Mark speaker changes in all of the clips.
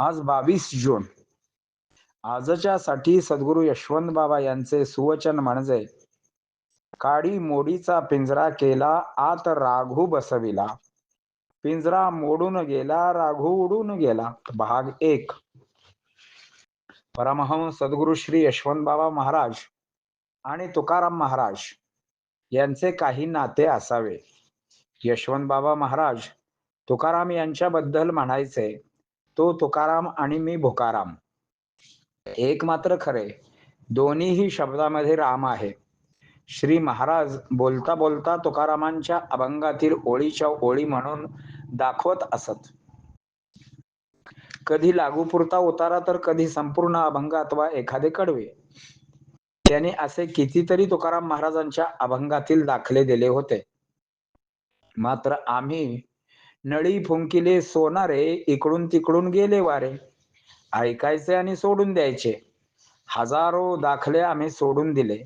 Speaker 1: आज बावीस जून. आजच्या साठी सद्गुरु यशवंत बाबा यांचे सुवचन म्हणजे काडी मोडीचा पिंजरा केला आत राघू बसविला. पिंजरा मोडून गेला राघू उडून गेला. भाग एक. परमहंस सद्गुरु श्री यशवंत बाबा महाराज आणि तुकाराम महाराज यांचे काही नाते असावे. यशवंत बाबा महाराज तुकाराम यांच्याबद्दल म्हणायचे तो तुकाराम आणि मी भुकाराम. एक मात्र खरे. दोन्हीही शब्दामध्ये राम आहे. श्री महाराज बोलता बोलता तुकारामांच्या अभंगातील ओळीच्या ओळी म्हणून दाखवत असत. कधी लागूपुरता उतारा तर कधी संपूर्ण अभंग अथवा एखादे कडवे. त्याने असे कितीतरी तुकाराम महाराजांच्या अभंगातील दाखले दिले होते. मात्र आम्ही नळी फुंकिले सोनारे इकडून तिकडून गेले वारे. ऐकायचे आणि सोडून द्यायचे. हजारो दाखले आम्ही सोडून दिले.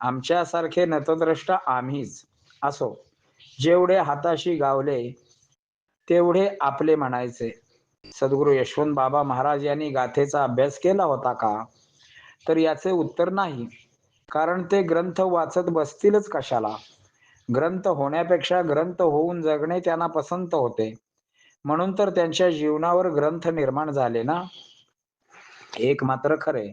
Speaker 1: आमच्यासारखे नतद्रष्ट आम्हीच. असो जेवढे हाताशी गावले तेवढे आपले म्हणायचे. सद्गुरु यशवंत बाबा महाराज यांनी गाथेचा अभ्यास केला होता का? तर याचे उत्तर नाही. कारण ते ग्रंथ वाचत बसतीलच कशाला? ग्रंथ होण्यापेक्षा ग्रंथ होऊन जगणे त्यांना पसंत होते. म्हणून तर त्यांच्या जीवनावर ग्रंथ निर्माण झाले ना? एक मात्र खरे.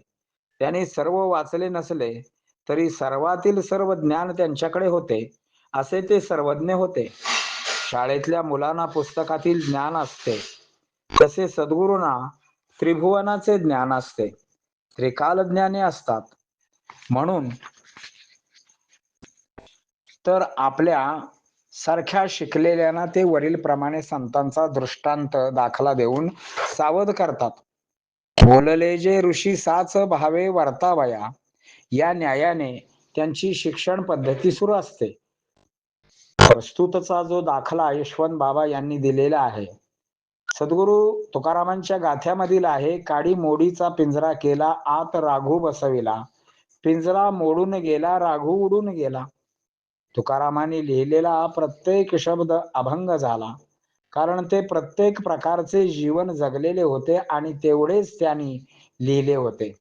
Speaker 1: त्यांनी सर्व वाचले नसले तरी सर्वातील सर्व ज्ञान त्यांच्याकडे होते असे ते सर्वज्ञ होते. शाळेतल्या मुलांना पुस्तकातील ज्ञान असते. तसे सद्गुरूंना त्रिभुवनाचे ज्ञान असते. त्रिकाल ज्ञाने असतात. म्हणून तर आपल्या सारख्या शिकलेल्यांना ते वरील प्रमाणे संतांचा दृष्टांत दाखला देऊन सावध करतात. बोलले जे ऋषी साच भावे वर्तावया या न्यायाने त्यांची शिक्षण पद्धती सुरू असते. प्रस्तुतचा जो दाखला यशवंत बाबा यांनी दिलेला आहे सद्गुरु तुकारामांच्या गाथ्यामधील आहे काडी मोडीचा पिंजरा केला आत राघू बसविला. पिंजरा मोडून गेला राघू उडून गेला. तुकारामांनी लिहिलेला प्रत्येक शब्द अभंग झाला. कारण ते प्रत्येक प्रकारचे जीवन जगलेले होते आणि तेवढेच त्यांनी लिहिले होते.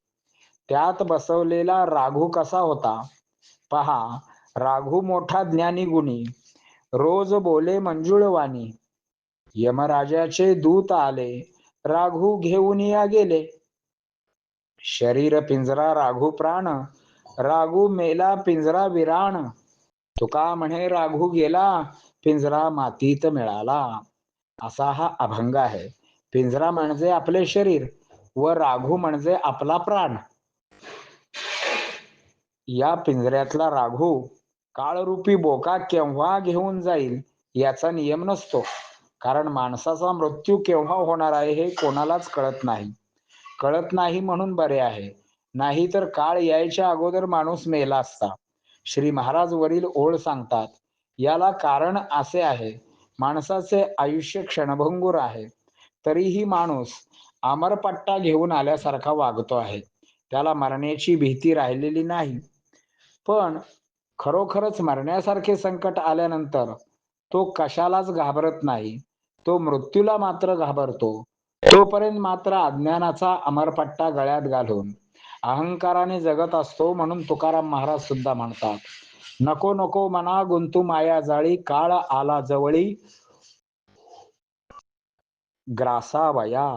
Speaker 1: त्यात बसवलेला राघू कसा होता? पहा राघू मोठा ज्ञानी गुणी रोज बोले मंजुळवाणी. यमराजाचे दूत आले राघू घेऊन या गेले. शरीर पिंजरा राघू प्राण राघू मेला पिंजरा विराण. तुका म्हणे राघू गेला पिंजरा मातीत मिळाला. असा हा अभंग आहे. पिंजरा म्हणजे आपले शरीर व राघू म्हणजे आपला प्राण. या पिंजऱ्यातला राघू काळरूपी बोका केव्हा घेऊन जाईल याचा नियम नसतो. कारण माणसाचा मृत्यू केव्हा होणार आहे हे कोणालाच कळत नाही. कळत नाही म्हणून बरे आहे. नाही तर काळ यायच्या अगोदर माणूस मेला असता. श्री महाराज वरील ओळ सांगतात. याला कारण असे आहे माणसाचे आयुष्य क्षणभंगूर आहे तरीही माणूस अमरपट्टा घेऊन आल्यासारखा वागतो आहे. त्याला मरण्याची भीती राहिलेली नाही. पण खरोखरच मरण्यासारखे संकट आल्यानंतर तो कशालाच घाबरत नाही तो मृत्यूला मात्र घाबरतो. तोपर्यंत मात्र अज्ञानाचा अमरपट्टा गळ्यात घालून अहंकाराने जगत असतो म्हणून तुकाराम महाराज सुद्धा म्हणतात. नको नको मना गुंतू माया जाळी काळ आला जवळी. ग्रासावया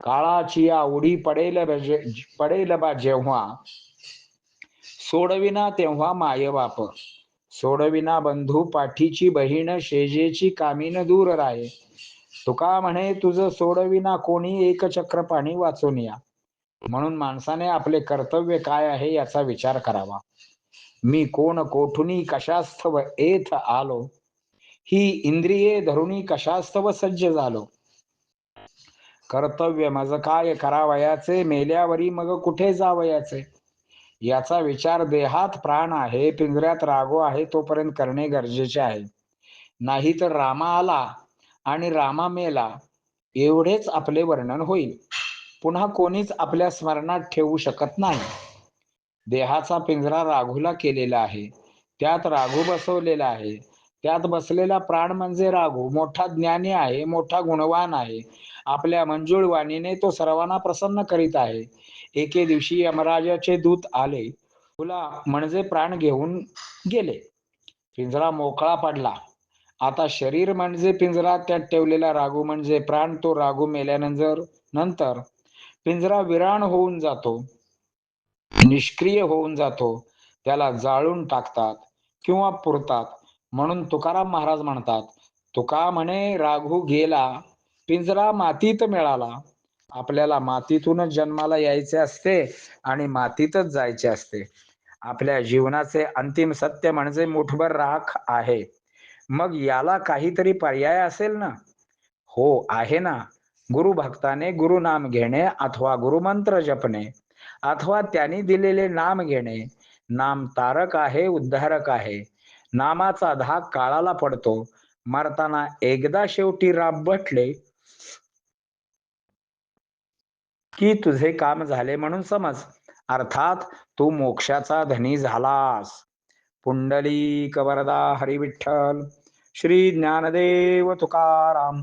Speaker 1: काळाची या उडी पडेल पडेल बा जेव्हा. सोडविना तेव्हा मायबाप सोडविना बंधू पाठीची बहीण शेजेची कामीन दूर राहे तुका म्हणे तुझ सोडविना कोणी एक चक्र पाणी वाचून या. म्हणून माणसाने आपले कर्तव्य काय आहे याचा विचार करावा. मी कोण कोठुनी कशास्तव एथ आलो ही इंद्रिये धरुणी कशास्तव सज्ज झालो. कर्तव्य मज काय करावयाचे मेल्यावरी मग कुठे जावयाचे? याचा विचार देहात प्राण आहे पिंजऱ्यात रागो आहे तोपर्यंत करणे गरजेचे आहे. नाही तर रामा आला आणि रामा मेला एवढेच आपले वर्णन होईल. पुन्हा कोणीच आपल्या स्मरणात ठेवू शकत नाही. देहाचा पिंजरा राघूला केलेला आहे. त्यात राघू बसवलेला आहे. त्यात बसलेला प्राण म्हणजे राघू. मोठा ज्ञानी आहे मोठा गुणवान आहे. आपल्या मंजूळ वाणीने तो सर्वांना प्रसन्न करीत आहे. एके दिवशी यमराजाचे दूत आले. तुला म्हणजे प्राण घेऊन गेले. पिंजरा मोकळा पडला. आता शरीर म्हणजे पिंजरा त्यात ठेवलेला राघू म्हणजे प्राण तो राघू मेल्यानंतर नंतर पिंजरा विराण होऊन जातो. निष्क्रिय होऊन जातो. त्याला जाळून टाकतात किंवा पुरतात. म्हणून तुकाराम महाराज म्हणतात तुका म्हणे राघू गेला पिंजरा मातीत मिळाला. आपल्याला मातीतूनच जन्माला यायचे असते आणि मातीतच जायचे असते. आपल्या जीवनाचे अंतिम सत्य म्हणजे मुठभर राख आहे. मग याला काहीतरी पर्याय असेल ना? हो आहे ना. गुरु भक्ताने गुरु नाम घेणे अथवा गुरुमंत्र जपणे अथवा त्यांनी दिलेले नाम घेणे. नाम तारक आहे उद्धारक आहे. नामाचा धाक काळाला पडतो. मरताना एकदा शेवटी राब भटले की तुझे काम झाले म्हणून समज. अर्थात तू मोक्षाचा धनी झालास. पुंडली कवरदा हरिविठ्ठल. श्री ज्ञानदेव तुकाराम.